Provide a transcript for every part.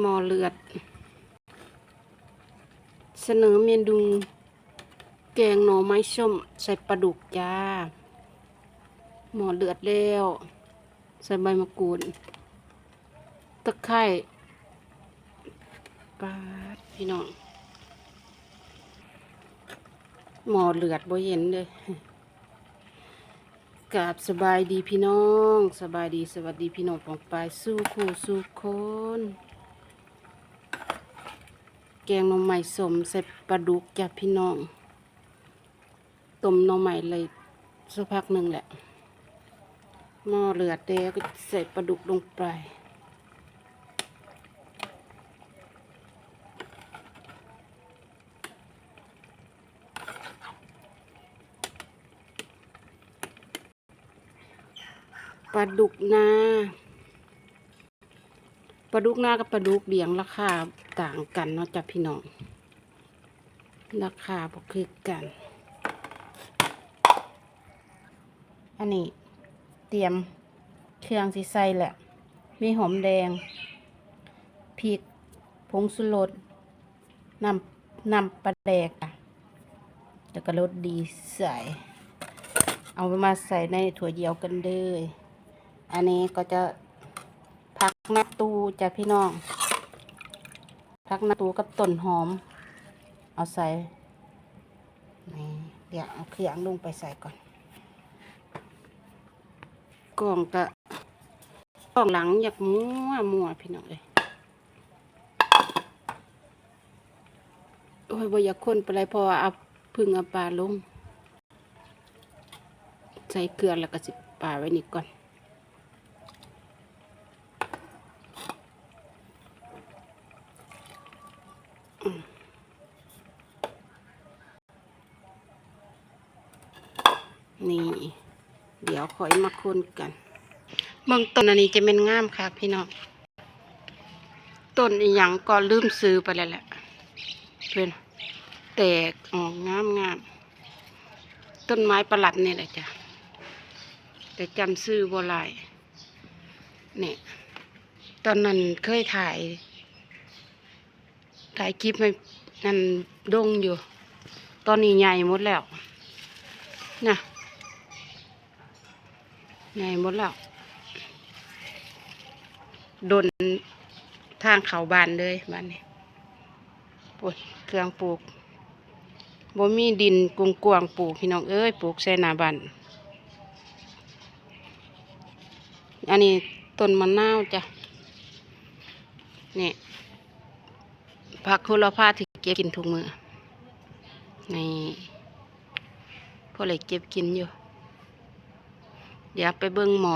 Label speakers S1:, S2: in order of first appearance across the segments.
S1: หมอเลือด เสนอเมนูแกงหน่อไม้ส้มใส่ปลาดุกจ้า หมอเลือดแล้ว ใส่ใบมะกรูดตะไคร้ปาพี่น้องหมอเลือดบ่เห็นเลยกราบสบายดีพี่น้อง สบายดีสวัสดีพี่น้องปองปายสู้คู่สู้คน แกงหน่อไม้สมใส่ปลาดุกจ้ะพี่น้องต้มหน่อไม้เลยสักพักหนึ่งแหละหม้อเลือดแล้วก็ใส่ปลาดุกลงไปปลาดุกนา ปลาดุกหน้ากับปลาดุกเดียงราคาต่างกันเนาะจ้ะพี่น้อง ราคาบ่คือกัน อันนี้เตรียมเครื่องสิใส่แหละ มีหอมแดงพริกผงสุรสน้ำน้ำปลาแดกอะแล้วก็รสดีใส่ เอามาใส่ในถั่วเดียวกันเลย อันนี้ก็จะ พักหน้าตูจ้ะพี่น้องพักน้าตูกับต้นหอม เอาใส่นี่เดี๋ยวเอาเครื่องลงไปใส่ก่อนกล่องกะกล่องหลังอยากมัวมัวพี่น้องเลยโอ้ยบ่อยากคนไปเลยพราะว่าเอาพึ่งเอาปลาลง ใส่เกลือแล้วก็สิปลาไว้นี่ก่อน นี่ เดี๋ยวคอยมาคนกันเมืองต้นอันนี้จะเป็นงามค่ะ พี่น้องต้นอีหยังก็ลืมซื้อไปแล้วแหละเพื่อนแตกออกงามงามต้นไม้ประหลัดนี่แหละจ้ะแต่จำซื้อบ่หลายเนี่ยตอนนั้นเคยถ่าย ถ่ายคลิปให้นั่นดงอยู่ ตอนนี้ใหญ่หมดแล้วนะ ใหญ่หมดแล้วโดนทางเขาบานเลยบ้านนี้ปวดเครื่องปลูกบ่มีดินกวางๆปลูกพี่น้องเอ้ยปลูกใส่หน้าบ้านอันนี้ต้นมะนาวจ้ะนี่ผักโหระพาที่เก็บกินทุกมือนี่พอเลยเก็บกินอยู่ เดี๋ยวไปเบิ้งหมอ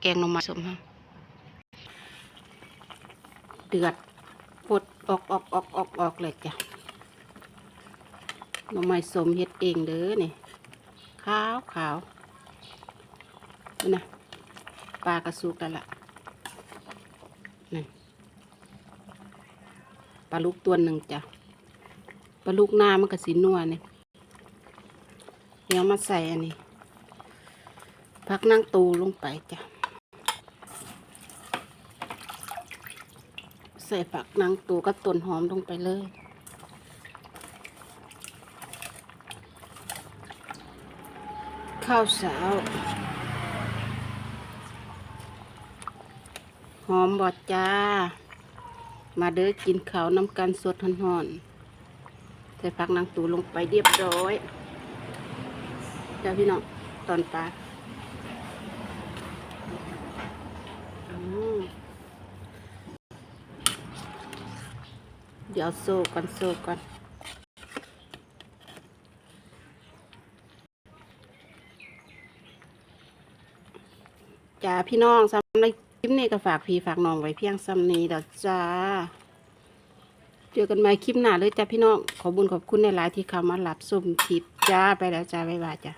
S1: แกงหน่อไม้สมฮะเดือดปดออกออกออกออกออกเลยจ้ะหน่อไม้สมเฮ็ดเองเด้อนี่ขาวขาวนี่นะปลากระสุกแล้วล่ะนั่นปลาลูกตัวหนึ่งจ้ะปลาลูกหน้ามันก็สีนัวเนี่ยเดี๋ยวมาใส่อันนี้ พักนั่งตูลงไปจ้ะ ใส่ผักนางตูกับต้นหอมลงไปเลยข้าวสาวหอมบอดจ้า มาเด้อกินข้าวน้ำกันสดหอนๆใส่ผักนางตูลงไปเรียบร้อยจ้าพี่น้องตอนปลา อืมเดี๋ยวโซกันโซกันจ้าพี่น้องสำหรับคลิปนี้ก็ฝากพี่ฝากน้องไว้เพียงซ้ำนี้เดี๋ยวจ้า เจอกันใหม่คลิปหน้าเลยจ้าพี่น้อง ขอบุญขอบคุณในหลายที่เข้ามาหลับชมคลิปจ้าไปแล้วจ้าบ๊ายบายจ้า